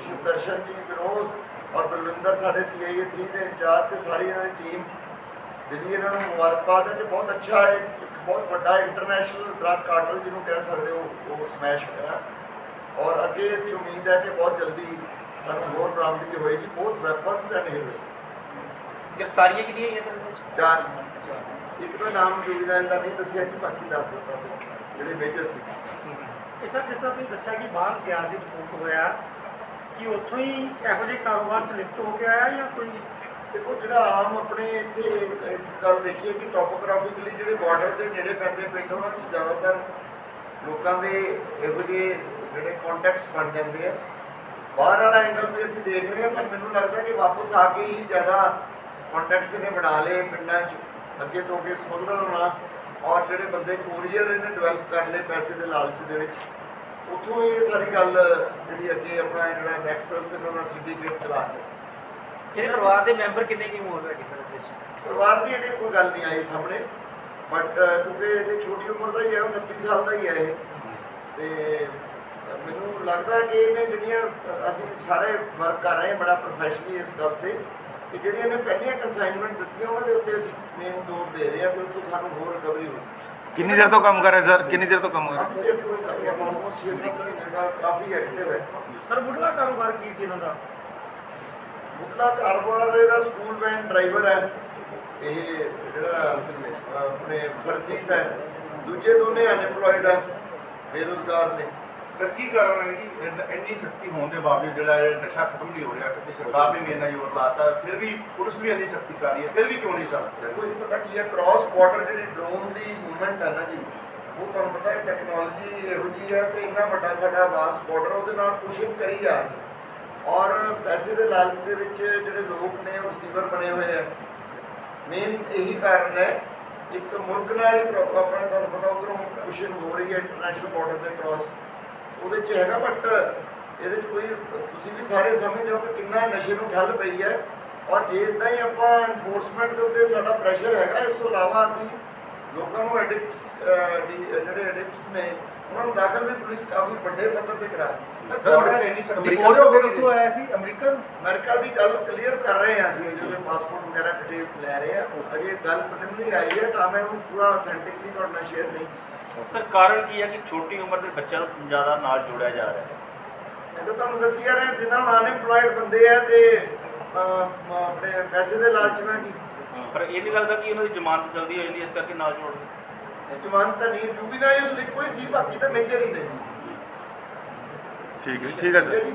ਸ਼ਿਵਦਰਸ਼ਨ ਜੀ ਵਿਨੋਦ ਔਰ ਬਲਵਿੰਦਰ ਸਾਡੇ ਸੀਆਈਏ 3 ਦੇ ਇੰਚਾਰਜ ਤੇ ਸਾਰੀ ਇਹਨਾਂ ਦੀ ਟੀਮ ਦਿੱਲੀ ਇਹਨਾਂ ਨੂੰ ਮੁਬਾਰਕਬਾਦ ਹੈ ਕਿ ਬਹੁਤ ਅੱਛਾ ਹੈ ਇੱਕ ਬਹੁਤ ਵੱਡਾ ਇੰਟਰਨੈਸ਼ਨਲ ਡਰੱਗ ਕਾਰਟਲ ਜਿਹਨੂੰ ਕਹਿ ਸਕਦੇ ਹੋ ਉਹ ਸਮੈਸ਼ ਹੋਇਆ। ਔਰ ਅੱਗੇ ਦੀ ਉਮੀਦ ਹੈ ਕਿ ਬਹੁਤ ਜਲਦੀ ਸਾਨੂੰ ਹੋਰ ਬਰਾਮਦਗੀ ਹੋਏਗੀ। ਬਹੁਤ ਵੈਪਨਸ ਐਂਡ ਹੀਰੋ ਗ੍ਰਿਫਤਾਰੀਆਂ ਕਿੰਨੀਆਂ ਹੋਈਆਂ ਸਰ? ਚਾਰ। ਇੱਕ ਦਾ ਨਾਮ ਜੁਗਦਾਨ ਦਾ ਨਹੀਂ ਦੱਸਿਆ ਕਿ ਬਾਕੀ ਦੱਸ ਦਿੱਤਾ ਜਿਹੜੇ ਮੇਜਰ ਸੀ। ਇਹ ਸਰ ਜਿਸ ਤਰ੍ਹਾਂ ਤੁਸੀਂ ਦੱਸਿਆ ਕਿ ਬਾਹਰ ਗਿਆ ਸੀ ਰਿਪੋਰਟ ਹੋਇਆ ਕਿ ਉੱਥੋਂ ਹੀ ਇਹੋ ਜਿਹੇ ਕਾਰੋਬਾਰ ਚ ਲਿਫਟ ਹੋ ਕੇ ਆਇਆ ਜਾਂ ਕੋਈ ਦੇਖੋ, ਜਿਹੜਾ ਆਮ ਆਪਣੇ ਇੱਥੇ ਇੱਕ ਗੱਲ ਦੇਖੀਏ ਕਿ ਟੋਪੋਗ੍ਰਾਫਿਕਲੀ ਜਿਹੜੇ ਬਾਰਡਰ ਦੇ ਨੇੜੇ ਪੈਂਦੇ ਪਿੰਡ, ਉਹਨਾਂ 'ਚ ਜ਼ਿਆਦਾਤਰ ਲੋਕਾਂ ਦੇ ਇਹੋ ਜਿਹੇ ਜਿਹੜੇ ਕੰਟੈਕਟਸ ਬਣ ਜਾਂਦੇ ਆ। ਬਾਹਰ ਵਾਲਾ ਐਂਗਲ ਵੀ ਅਸੀਂ ਦੇਖ ਰਹੇ ਹਾਂ, ਪਰ ਮੈਨੂੰ ਲੱਗਦਾ ਕਿ ਵਾਪਸ ਆ ਕੇ ਹੀ ਜ਼ਿਆਦਾ ਕੰਟੈਕਟਸ ਇਹਨੇ ਬਣਾ ਲਏ ਪਿੰਡਾਂ 'ਚ, ਅੱਗੇ ਤੋਂ ਅੱਗੇ ਸਮਗਲਰ ਹੋਣਾ, ਔਰ ਜਿਹੜੇ ਬੰਦੇ ਕੋਰੀਅਰ ਇਹਨੇ ਡਿਵੈਲਪ ਕਰ ਲਏ ਪੈਸੇ ਦੇ ਲਾਲਚ ਦੇ ਵਿੱਚ। ਉੱਥੋਂ ਇਹ ਸਾਰੀ ਗੱਲ ਜਿਹੜੀ ਅੱਗੇ ਆਪਣਾ ਜਿਹੜਾ ਨੈਕਸਸ ਇਹਨਾਂ ਦਾ ਸਿੰਡੀਕੇਟ ਚਲਾ ਰਿਹਾ ਸੀ। ਇਹਦੇ ਪਰਿਵਾਰ ਦੇ ਮੈਂਬਰ ਕਿੰਨੇ ਕੀ ਮੋਰ ਬੈਠੇ ਸਰ 'ਚ? ਪਰਿਵਾਰ ਦੀ ਇਹਦੀ ਕੋਈ ਗੱਲ ਨਹੀਂ ਆਈ ਸਾਹਮਣੇ ਬਟ ਕਿਉਂਕਿ ਇਹਦੀ ਛੋਟੀ ਉਮਰ ਦਾ ਹੀ ਹੈ ਉਹ 29 ਸਾਲ ਦਾ ਹੀ ਹੈ ਇਹ। ਤੇ ਮੈਨੂੰ ਲੱਗਦਾ ਕਿ ਇਹਨੇ ਜਿਹੜੀਆਂ ਅਸੀਂ ਸਾਰੇ ਵਰਕ ਕਰ ਰਹੇ ਹਾਂ ਬੜਾ ਪ੍ਰੋਫੈਸ਼ਨਲੀ ਇਸ ਗੱਲ ਤੇ ਕਿ ਜਿਹੜੀਆਂ ਇਹਨੇ ਪਹਿਲੀਆਂ ਕੰਸਾਈਨਮੈਂਟ ਦਿੱਤੀਆਂ ਉਹਨਾਂ ਦੇ ਉੱਤੇ ਅਸੀਂ ਮੇਨ ਜ਼ੋਰ ਦੇ ਰਹੇ ਹਾਂ ਕਿ ਉੱਥੋਂ ਸਾਨੂੰ ਹੋਰ ਰਿਕਵਰੀ ਹੋਵੇ ਕਿੰਨੀ ਦੇਰ ਤੋਂ ਕੰਮ ਕਰ ਰਹੇ ਸਰ? ਕਿੰਨੀ ਦੇਰ ਤੋਂ ਕੰਮ ਕਰ ਰਹੇ ਕਾਫੀ ਦੇਰ ਤੋਂ ਆਲਮੋਸਟ 6-7 ਮਹੀਨੇ ਦਾ ਕਾਫੀ ਐਕਟਿਵ ਹੈ। ਸਰ ਮੁੱਢਲਾ ਕਾਰੋਬਾਰ ਕੀ ਸੀ ਇਹਨਾਂ ਦਾ? ਮੁੱਢਲਾ ਕਾਰੋਬਾਰ ਇਹਦਾ ਸਕੂਲ ਵੈਨ ਡਰਾਈਵਰ ਹੈ। ਇਹ ਜਿਹੜਾ ਆਪਣੇ ਸਰਵਿਸ ਦਾ ਹੈ। ਦੂਜੇ ਦੋਨੇ ਅਨਪਲੋਇਡ ਹੈ ਬੇਰੁਜ਼ਗਾਰ ਨੇ। ਸਰ ਕੀ ਕਾਰਨ ਹੈ ਜੀ ਇੰਨ- ਇੰਨੀ ਸਖਤੀ ਹੋਣ ਦੇ ਬਾਵਜੂਦ ਜਿਹੜਾ ਇਹ ਨਸ਼ਾ ਖਤਮ ਨਹੀਂ ਹੋ ਰਿਹਾ, ਕਿਉਂਕਿ ਸਰਕਾਰ ਨੇ ਵੀ ਇੰਨਾ ਜ਼ੋਰ ਲਾਤਾ, ਫਿਰ ਵੀ ਪੁਲਿਸ ਵੀ ਇੰਨੀ ਸਖਤੀ ਕਰ ਰਹੀ ਹੈ, ਫਿਰ ਵੀ ਕਿਉਂ ਨਹੀਂ ਚੱਲ ਦੇਖੋ ਜੀ ਪਤਾ ਕੀ ਹੈ ਕ੍ਰਾਸ ਬਾਰਡਰ ਜਿਹੜੀ ਡਰੋਨ ਦੀ ਮੂਵਮੈਂਟ ਹੈ ਨਾ ਜੀ, ਉਹ ਤੁਹਾਨੂੰ ਪਤਾ ਹੈ ਟੈਕਨੋਲੋਜੀ ਇਹੋ ਜੀ ਹੈ ਤੇ ਇੰਨਾ ਵੱਡਾ ਸਾਡਾ ਵਾਸ ਬਾਰਡਰ ਉਹਦੇ ਨਾਲ ਪੁਸ਼ਿੰਗ ਕਰੀ ਜਾ ਰਹੀ ਹੈ। ਔਰ ਪੈਸੇ ਦੇ ਲਾਲਚ ਦੇ ਵਿੱਚ ਜਿਹੜੇ ਲੋਕ ਨੇ, ਉਹ ਰਿਸੀਵਰ ਬਣੇ ਹੋਏ ਆ। ਮੇਨ ਇਹੀ ਕਾਰਨ ਹੈ, ਇੱਕ ਮੁਲਕ ਨਾਲ ਹੀ ਪ੍ਰੋ- ਆਪਣਾ ਤੁਹਾਨੂੰ ਪਤਾ ਉਧਰੋਂ ਪੁਸ਼ਿੰਗ ਹੋ ਰਹੀ ਹੈ ਇੰਟਰਨੈਸ਼ਨਲ ਬਾਰਡਰ ਦੇ ਕ੍ਰਾਸ ਉਹਦੇ ਚ ਹੈਗਾ ਬਟ ਇਹਦੇ ਚ ਕੋਈ ਤੁਸੀਂ ਵੀ ਸਾਰੇ ਸਮਝਦੇ ਹੋ ਕਿ ਕਿੰਨਾ ਨਸ਼ੇ ਨੂੰ ਠੱਲ ਪਈ ਹੈ। ਔਰ ਜੇ ਇਦਾਂ ਹੀ ਆਪਾਂ ਐਨਫੋਰਸਮੈਂਟ ਦੇ ਉੱਤੇ ਸਾਡਾ ਪ੍ਰੈਸ਼ਰ ਹੈਗਾ ਇਸ ਤੋਂ ਇਲਾਵਾ ਅਸੀਂ ਲੋਕਾਂ ਨੂੰ ਐਡਿਕਟਸ ਜਿਹੜੇ ਐਡਿਕਟਸ ਨੇ ਉਹਨਾਂ ਨੂੰ ਦਾਖਲ ਵੀ ਪੁਲਿਸ ਕਾਫੀ ਵੱਡੇ ਪੱਧਰ ਤੇ ਕਰਾ ਰਿਪੋਰਟ ਹੋ। ਗਈ ਕਿੱਥੋਂ ਆਇਆ ਸੀ? ਅਮਰੀਕਾ ਅਮਰੀਕਾ ਦੀ ਗੱਲ ਕਲੀਅਰ ਕਰ ਰਹੇ ਹਾਂ ਅਸੀਂ ਜਿਹੜੇ ਪਾਸਪੋਰਟ ਵਗੈਰਾ ਡਿਟੇਲਸ ਲੈ ਰਹੇ ਆ ਅਜੇ ਗੱਲ ਪ੍ਰੀਲਿਮਿਨਰੀ ਆਈ ਹੈ ਤਾਂ ਮੈਂ ਉਹਨੂੰ ਪੂਰਾ ਅਥੈਂਟਿਕਲੀ ਤੁਹਾਡੇ ਨਾਲ ਸ਼ੇਅਰ ਨਹੀਂ ਸਰ ਕਾਰਨ ਕੀ ਹੈ ਕਿ ਛੋਟੀ ਉਮਰ ਦੇ ਬੱਚਿਆਂ ਨੂੰ ਜ਼ਿਆਦਾ ਨਾਲ ਜੋੜਿਆ ਜਾ ਰਿਹਾ ਹੈ? ਮੈਂ ਤਾਂ ਤੁਹਾਨੂੰ ਦੱਸੀ ਯਾਰ ਜਿੱਦਾਂ ਹੁਣ ਅਨਐਮਪਲੋਇਡ ਬੰਦੇ ਆ ਤੇ ਅਹ, ਆਪਣੇ ਪੈਸੇ ਦੇ ਲਾਲਚ ਨਾਲ ਕੀ ਪਰ ਇਹ ਨਹੀਂ ਲੱਗਦਾ ਕਿ ਉਹਨਾਂ ਦੀ ਜ਼ਮਾਨਤ ਜਲਦੀ ਹੋ ਜਾਂਦੀ ਹੈ ਇਸ ਕਰਕੇ ਨਾਲ ਜੋੜ ਦਿੰਦੇ ਜਵਾਨ ਤਾਂ ਨਹੀਂ ਜੁਬੀਨਾਈਲ ਇੱਕੋ ਹੀ ਸੀ ਬਾਕੀ ਤਾਂ ਮੇਜਰ ਹੀ ਨੇ। ਠੀਕ ਹੈ ਠੀਕ ਹੈ ਠੀਕ ਹੈ ਸਰ ਜੀ।